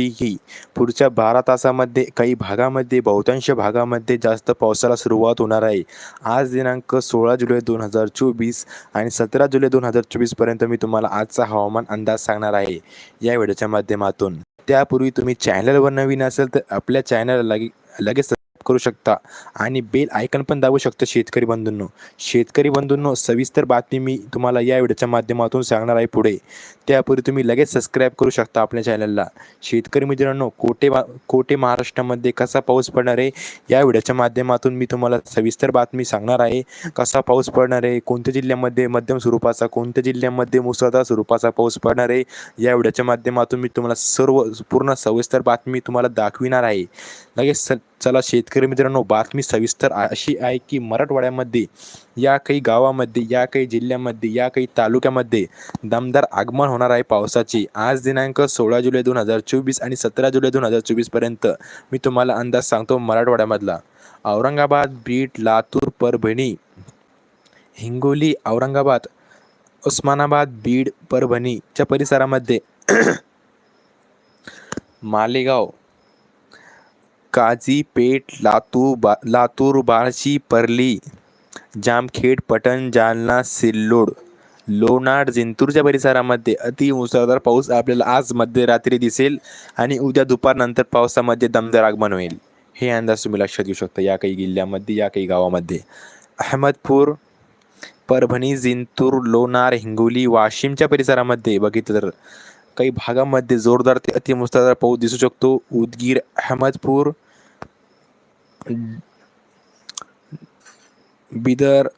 ही पुढच्या बारा तासामध्ये काही भागामध्ये बहुतांश भागामध्ये जास्त पावसाला सुरुवात होणार आहे. आज दिनांक सोळा जुलै दोन हजार चोवीस आणि सतरा जुलै दोन हजार चोवीसपर्यंत मी तुम्हाला आजचा हवामान अंदाज सांगणार आहे. या व्हिडिओच्या माध्यमातून. त्यापूर्वी तुम्ही चॅनलवर नवीन असेल तर आपल्या चॅनलला लगे लगेच करू शकता. आणि बेल आयकन पण दाबू शकता शेतकरी बंधूंनो. शेतकरी बंधूंनो सविस्तर बातमी मी तुम्हाला या व्हिडिओच्या माध्यमातून सांगणार आहे पुढे. त्यापूर्वी तुम्ही लगेच सबस्क्राईब करू शकता आपल्या चॅनलला शेतकरी मित्रांनो कोटे मा कोटे महाराष्ट्रामध्ये कसा पाऊस पडणार आहे? या व्हिडिओच्या माध्यमातून मी तुम्हाला सविस्तर बातमी सांगणार आहे. कसा पाऊस पडणार आहे? कोणत्या जिल्ह्यामध्ये मध्यम स्वरूपाचा कोणत्या जिल्ह्यामध्ये मुसळधार स्वरूपाचा पाऊस पडणार आहे? या व्हिडिओच्या माध्यमातून मी तुम्हाला सर्व पूर्ण सविस्तर बातमी तुम्हाला दाखविणार आहे. लगेच स चला शेतकरी मित्रांनो बातमी सविस्तर अशी आहे की मराठवाड्यामध्ये या काही गावामध्ये या काही जिल्ह्यामध्ये या काही तालुक्यामध्ये दमदार आगमन होणार आहे पावसाची. आज दिनांक सोळा जुलै दोन हजार चोवीस आणि सतरा जुलै दोन हजार चोवीसपर्यंत मी तुम्हाला अंदाज सांगतो मराठवाड्यामधला. औरंगाबाद बीड लातूर परभणी हिंगोली औरंगाबाद उस्मानाबाद बीड परभणीच्या परिसरामध्ये मालेगाव काझीपेठ लातूर बा लातूर बार्शी परली. जामखेड पटण जालना सिल्लोड. लोणार जिंतूरच्या परिसरामध्ये अति मुसळधार पाऊस आपल्याला आज मध्यरात्री दिसेल आणि उद्या दुपारनंतर पावसामध्ये दमदार आगमन होईल. हे अंदाज तुम्ही लक्षात घेऊ शकता या काही जिल्ह्यामध्ये या काही गावामध्ये. अहमदपूर परभणी जिंतूर लोणार हिंगोली वाशिमच्या परिसरामध्ये बघितलं तर काही भागामध्ये जोरदार ते अतिमुसळधार पाऊस दिसू शकतो. उदगीर अहमदपूर बिदर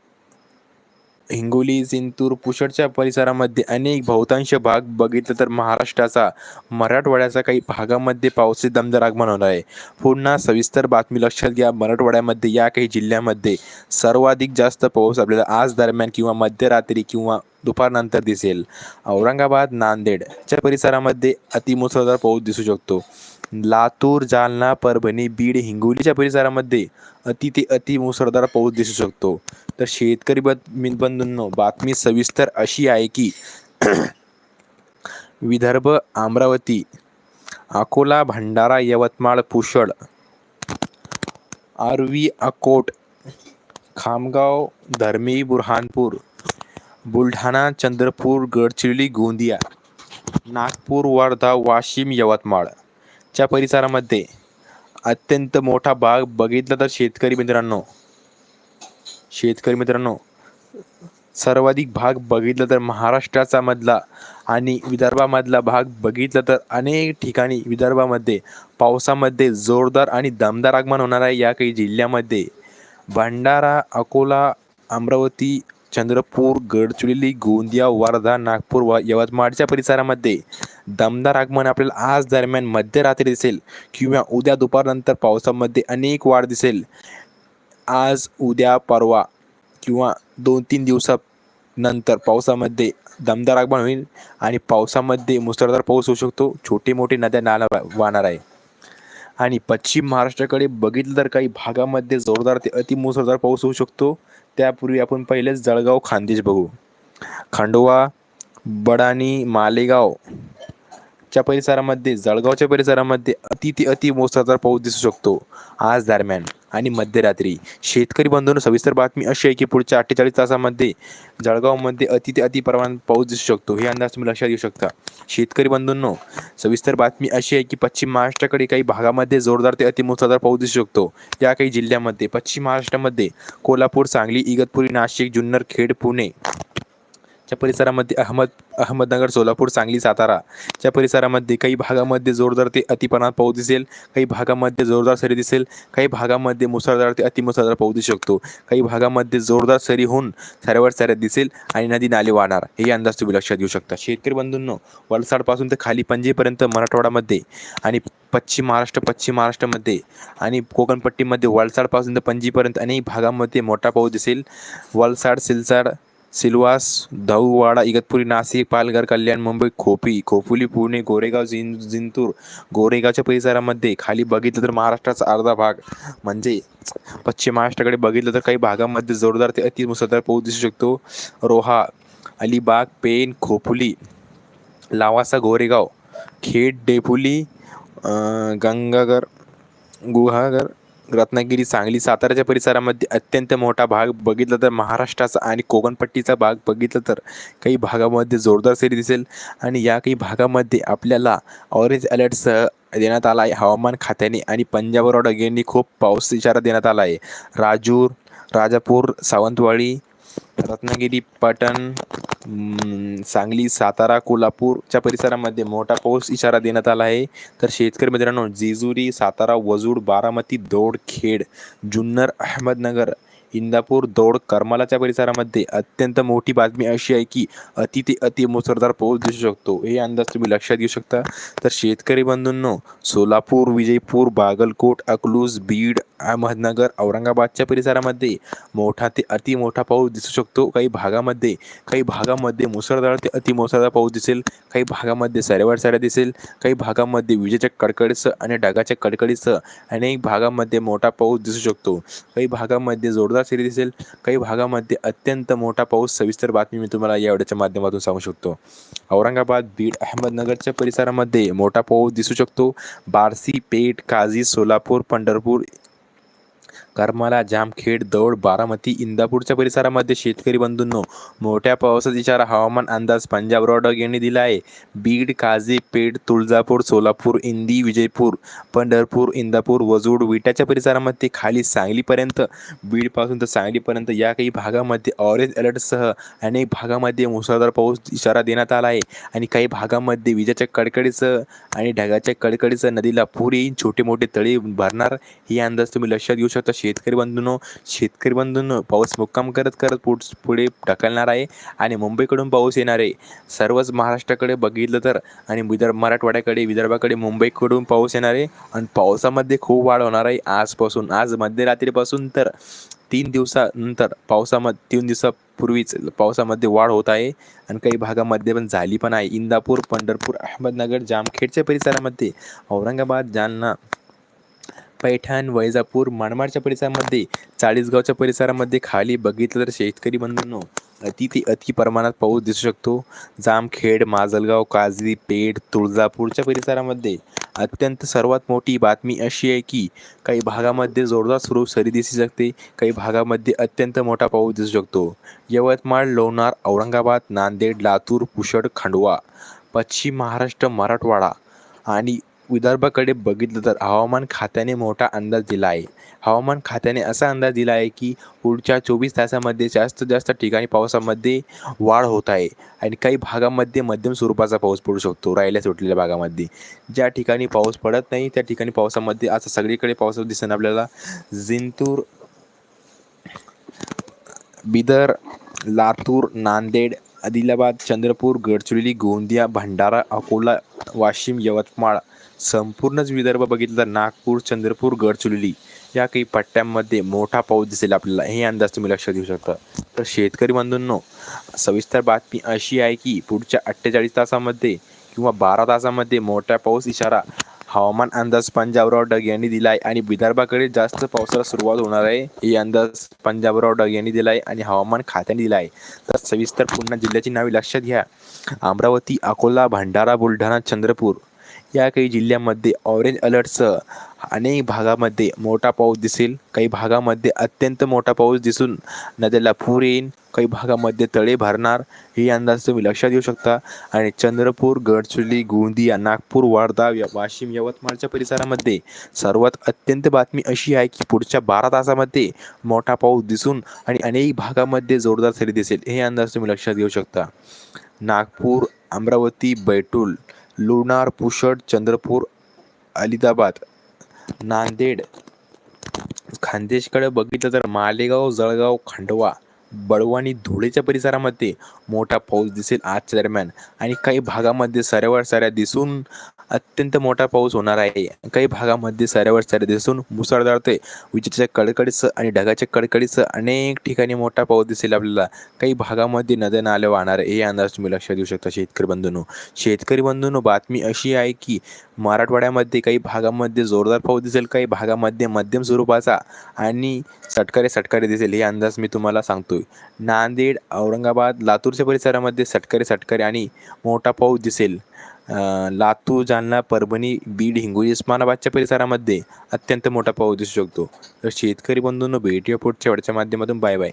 हिंगोली सिंतूर पुषडच्या परिसरामध्ये अनेक बहुतांश भाग बघितलं तर महाराष्ट्राचा मराठवाड्याचा काही भागामध्ये पावसाचे दमदार आगमन होणार आहे. पुन्हा सविस्तर बातमी लक्षात घ्या. मराठवाड्यामध्ये या काही जिल्ह्यामध्ये सर्वाधिक जास्त पाऊस आपल्याला आज दरम्यान किंवा मध्यरात्री किंवा दुपारनंतर दिसेल. औरंगाबाद नांदेडच्या परिसरामध्ये अतिमुसळधार पाऊस दिसू शकतो. लातूर जालना परभणी बीड हिंगोलीच्या परिसरामध्ये अति ते अति मुसळधार पाऊस दिसू शकतो. तर शेतकरी बंद बंधूंनो बातमी सविस्तर अशी आहे की विदर्भ अमरावती अकोला भंडारा यवतमाळ पुषळ आरवी अकोट खामगाव धर्मी बुरहानपूर बुलढाणा चंद्रपूर गडचिरोली गोंदिया नागपूर वर्धा वाशिम यवतमाळ. च्या परिसरामध्ये अत्यंत मोठा भाग बघितला तर शेतकरी मित्रांनो. शेतकरी मित्रांनो सर्वाधिक भाग बघितला तर महाराष्ट्राचा मधला आणि विदर्भामधला भाग बघितला तर अनेक ठिकाणी विदर्भामध्ये पावसामध्ये जोरदार आणि दमदार आगमन होणार आहे. या काही जिल्ह्यामध्ये भंडारा अकोला अमरावती चंद्रपूर गडचिरोली गोंदिया वर्धा नागपूर व यवतमाळच्या परिसरामध्ये दमदार आगमन आपल्याला आज दरम्यान मध्यरात्री दिसेल किंवा उद्या दुपारनंतर पावसामध्ये अनेक वाढ दिसेल. आज उद्या परवा किंवा दोन तीन दिवसानंतर पावसामध्ये दमदार आगमन होईल आणि पावसामध्ये मुसळधार पाऊस होऊ शकतो. छोटे मोठे नद्या नाला वाहणार आहे. आणि पश्चिम महाराष्ट्राकडे बघितलं तर काही भागामध्ये जोरदार ते अतिमुसळधार पाऊस होऊ शकतो. त्यापूर्वी आपण पहिलेच जळगाव खानदेश बघू. खंडोवा बडाणी मालेगाव च्या परिसरामध्ये जळगावच्या परिसरामध्ये अति ते अति मुसळधार पाऊस दिसू शकतो. आज दरम्यान आणि मध्यरात्री. शेतकरी बंधूंनो सविस्तर बातमी अशी आहे की पुढच्या अठ्ठेचाळीस तासामध्ये जळगावमध्ये अति ते अति प्रमाणात पाऊस दिसू शकतो. हे अंदाज तुम्ही लक्षात घेऊ शकता. शेतकरी बंधूंनो सविस्तर बातमी अशी आहे की पश्चिम महाराष्ट्राकडे काही भागामध्ये जोरदार ते अतिमुसळधार पाऊस दिसू शकतो. या काही जिल्ह्यामध्ये पश्चिम महाराष्ट्रामध्ये कोल्हापूर सांगली इगतपुरी नाशिक जुन्नर खेड पुणे च्या परिसरामध्ये अहमद अहमदनगर सोलापूर सांगली सातारा च्या परिसरामध्ये काही भागामध्ये जोरदार ते अतिप्रमाणात पाऊस दिसेल काही भागामध्ये जोरदार सरी दिसेल काही भागामध्ये मुसळधार ते अतिमुसळधार पाऊस दिसू शकतो. काही भागामध्ये जोरदार सरी होऊन साऱ्यावर साऱ्यात दिसेल आणि नदी नाले वाहणार. हे अंदाज तुम्ही लक्षात घेऊ शकता. शेतकरी बंधूंनो वलसाडपासून ते खाली पणजीपर्यंत मराठवाड्यामध्ये आणि पश्चिम महाराष्ट्र पश्चिम महाराष्ट्रामध्ये आणि कोकणपट्टीमध्ये वलसाडपासून ते पणजीपर्यंत अनेक भागामध्ये मोठा पाऊस दिसेल. वलसाड सिलसाड सिल्वास दौवाडा इगतपुरी नाशिक पालघर कल्याण मुंबई खोपी खोपोली पुणे गोरेगाव जिं जिंतूर गोरेगावच्या परिसरामध्ये खाली बघितलं तर महाराष्ट्राचा अर्धा भाग म्हणजे पश्चिम महाराष्ट्राकडे बघितलं तर काही भागामध्ये जोरदार ते अति मुसळधार पाऊस दिसू शकतो. रोहा अलिबाग पेन खोपोली लावासा गोरेगाव खेड डेपुली गंगागर गुहागर रत्नागिरी सांगली साताराच्या परिसरामध्ये अत्यंत मोठा भाग बघितला तर महाराष्ट्राचा आणि कोकणपट्टीचा भाग बघितलं तर काही भागामध्ये जोरदार सरी दिसेल. आणि या काही भागामध्ये आपल्याला ऑरेंज अलर्टसह देण्यात आला आहे. हवामान खात्याने आणि पंजाब रोड अगेननी खूप पाऊस इशारा देण्यात आला आहे. राजूर राजापूर सावंतवाडी रत्नागिरी पाटण सांगली सातारा कोल्हापूरच्या परिसरामध्ये मोठा पाऊस इशारा देण्यात आला आहे. तर शेतकरी मित्रांनो जेजुरी सातारा वजूड बारामती दौड खेड जुन्नर अहमदनगर इंदापूर दौड करमालाच्या परिसरामध्ये अत्यंत मोठी बातमी अशी आहे की अति ते अति मुसळधार पाऊस दिसू शकतो. हे अंदाज तुम्ही लक्षात घेऊ शकता. तर शेतकरी बंधूंनो सोलापूर विजयपूर बागलकोट अकलूज बीड अहमदनगर औरंगाबादच्या परिसरामध्ये मोठा ते अति मोठा पाऊस दिसू शकतो. काही भागामध्ये काही भागामध्ये मुसळधार ते अति मुसळधार पाऊस दिसेल. काही भागामध्ये सारेवार साऱ्या दिसेल. काही भागामध्ये विजेच्या कडकडीसह आणि ढगाच्या कडकडीसह अनेक भागामध्ये मोठा पाऊस दिसू शकतो. काही भागामध्ये जोरदार सरी दिसेल. काही भागामध्ये अत्यंत मोठा पाऊस. सविस्तर बातमी मी तुम्हाला या व्हिडिओच्या माध्यमातून सांगू शकतो. औरंगाबाद बीड अहमदनगरच्या परिसरामध्ये मोठा पाऊस दिसू शकतो. बार्शी पेठ काझी सोलापूर पंढरपूर करमाला जामखेड दौड बारामती इंदापूरच्या परिसरामध्ये शेतकरी बंधूंनो मोठ्या पावसाचा इशारा हवामान अंदाज पंजाब रॉडॉग यांनी दिला आहे. बीड काझी पेठ तुळजापूर सोलापूर इंदी विजयपूर पंढरपूर इंदापूर वजूड विटाच्या परिसरामध्ये खाली सांगलीपर्यंत बीडपासून तर सांगलीपर्यंत या काही भागामध्ये ऑरेंज अलर्टसह अनेक भागामध्ये मुसळधार पाऊस इशारा देण्यात आला आहे. आणि काही भागामध्ये विजेच्या कडकडीचं आणि ढगाच्या कडकडीचं नदीला पूर येईन. छोटे मोठे तळी भरणार हे अंदाज तुम्ही लक्षात घेऊ शकता. शेतकरी बंधूंनो शेतकरी बंधूंनो पाऊस मुक्काम करत करत पुढ पुढे ढकलणार आहे आणि मुंबईकडून पाऊस येणार आहे. सर्वच महाराष्ट्राकडे बघितलं तर आणि विदर्भ मराठवाड्याकडे विदर्भाकडे मुंबईकडून पाऊस येणार आहे आणि पावसामध्ये खूप वाढ होणार आहे आजपासून. आज मध्यरात्रीपासून तर तीन दिवसानंतर पावसामध्ये तीन दिवसापूर्वीच पावसामध्ये वाढ होत आहे आणि काही भागामध्ये पण झाली पण आहे. इंदापूर पंढरपूर अहमदनगर जामखेडच्या परिसरामध्ये औरंगाबाद जालना पैठण वैजापूर मनमाडच्या परिसरामध्ये चाळीसगावच्या परिसरामध्ये खाली बघितलं तर शेतकरी बंधूंनो अति ते अति प्रमाणात पाऊस दिसू शकतो. जामखेड माजलगाव काजरी पेठ तुळजापूरच्या परिसरामध्ये अत्यंत सर्वात मोठी बातमी अशी आहे की काही भागामध्ये जोरदार स्वरूप सरी दिसू शकते काही भागामध्ये अत्यंत मोठा पाऊस दिसू शकतो. यवतमाळ लोणार औरंगाबाद नांदेड लातूर पुषड खंडवा पश्चिम महाराष्ट्र मराठवाडा आणि विदर्भाकडे बघितलं तर हवामान खात्याने मोठा अंदाज दिला आहे. हवामान खात्याने असा अंदाज दिला आहे की पुढच्या चोवीस तासामध्ये जास्तीत जास्त ठिकाणी पावसामध्ये वाढ होत आहे आणि काही भागामध्ये मध्यम स्वरूपाचा पाऊस पडू शकतो राहिल्या सुटलेल्या भागामध्ये. ज्या ठिकाणी पाऊस पडत नाही त्या ठिकाणी पावसामध्ये आता सगळीकडे पाऊस दिसेल आपल्याला. जिंतूर बिदर लातूर नांदेड आदिलाबाद चंद्रपूर गडचिरोली गोंदिया भंडारा अकोला वाशिम यवतमाळ संपूर्णच विदर्भ बघितलं तर नागपूर चंद्रपूर गडचिरोली या काही पट्ट्यांमध्ये मोठा पाऊस दिसेल आपल्याला. हे अंदाज तुम्ही लक्षात घेऊ शकता. तर शेतकरी बंधूंनो सविस्तर बातमी अशी आहे की पुढच्या अठ्ठेचाळीस तासामध्ये किंवा बारा तासामध्ये मोठा पाऊस इशारा हवामान अंदाज पंजाबराव डग यांनी दिला आहे आणि विदर्भाकडे जास्त पावसाला सुरुवात होणार आहे. हे अंदाज पंजाबराव डग यांनी दिला आहे आणि हवामान खात्याने दिला आहे तर सविस्तर पुन्हा जिल्ह्याची नावे लक्षात घ्या. अमरावती अकोला भंडारा बुलढाणा चंद्रपूर या काही जिल्ह्यामध्ये ऑरेंज अलर्टसह अनेक भागामध्ये मोठा पाऊस दिसेल. काही भागामध्ये अत्यंत मोठा पाऊस दिसून नद्याला पूर येईल काही भागामध्ये तळे भरणार हे अंदाज तुम्ही लक्षात घेऊ शकता. आणि चंद्रपूर गडचिरोली गोंदिया नागपूर वार्धा या वाशिम यवतमाळच्या परिसरामध्ये सर्वात अत्यंत बातमी अशी आहे की पुढच्या बारा तासामध्ये मोठा पाऊस दिसून आणि अनेक भागामध्ये जोरदार सरी दिसेल. हे अंदाज तुम्ही लक्षात घेऊ शकता. नागपूर अमरावती बैतूल लोणार पुषड चंद्रपूर अलिदाबाद नांदेड खानदेशकडे बघितलं तर मालेगाव जळगाव खंडवा बळवानी धुळेच्या परिसरामध्ये मोठा पाऊस दिसेल आजच्या दरम्यान. आणि काही भागामध्ये साऱ्यावर सऱ्या दिसून अत्यंत मोठा पाऊस होणार आहे. काही भागामध्ये सऱ्यावर साऱ्या दिसून मुसळधार ते विजेच्या कडकडीसह आणि ढगाच्या कडकडीसह अनेक ठिकाणी मोठा पाऊस दिसेल आपल्याला. काही भागामध्ये नद्या नाले वाहणार आहे. हे अंदाज तुम्ही लक्षात देऊ शकता शेतकरी बंधूंनो. शेतकरी बंधूंनो बातमी अशी आहे की मराठवाड्यामध्ये काही भागामध्ये जोरदार पाऊस दिसेल काही भागामध्ये मध्यम स्वरूपाचा आणि सटकारे सटकारे दिसेल. हे अंदाज मी तुम्हाला सांगतोय. नांदेड औरंगाबाद लातूरच्या परिसरामध्ये सटकारे सटकारे आणि मोठा पाऊस दिसेल. लातूर जालना परभणी बीड हिंगोली उस्मानाबादच्या परिसरामध्ये अत्यंत मोठा पाऊस दिसू शकतो. तर शेतकरी बंधूंनो भेटूया पुढच्या वेळच्या माध्यमातून. Bye bye.